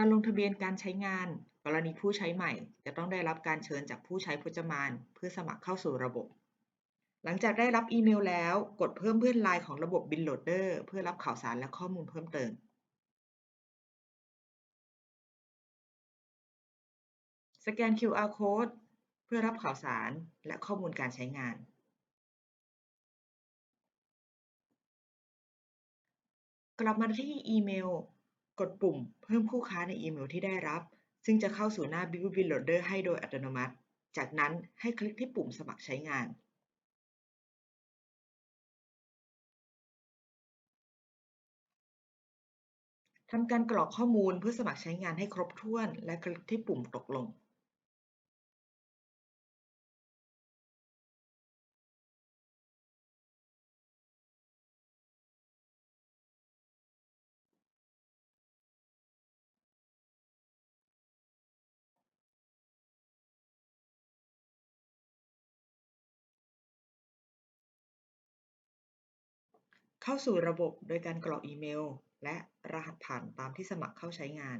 การลงทะเบียนการใช้งาน กรณีผู้ใช้ใหม่ จะต้องได้รับการเชิญจากผู้ใช้พจมาน เพื่อสมัครเข้าสู่ระบบ หลังจากได้รับอีเมลแล้ว กดเพิ่มเพื่อนไลน์ของระบบ BinLoader เพื่อรับข่าวสารและข้อมูลเพิ่มเติม สแกน QR Code เพื่อรับข่าวสารและข้อมูลการใช้งานกลับมาที่อีเมล กดปุ่มเพิ่มคู่ค้าในอีเมลที่ได้รับ ซึ่งจะเข้าสู่หน้า BinLoader ให้โดยอัตโนมัติ จากนั้นให้คลิกที่ปุ่มสมัครใช้งาน ทำการกรอกข้อมูลเพื่อสมัครใช้งานให้ครบถ้วน และคลิกที่ปุ่มตกลง เข้าสู่ระบบโดยการกรอกอีเมลและรหัสผ่านตามที่สมัครเข้าใช้งาน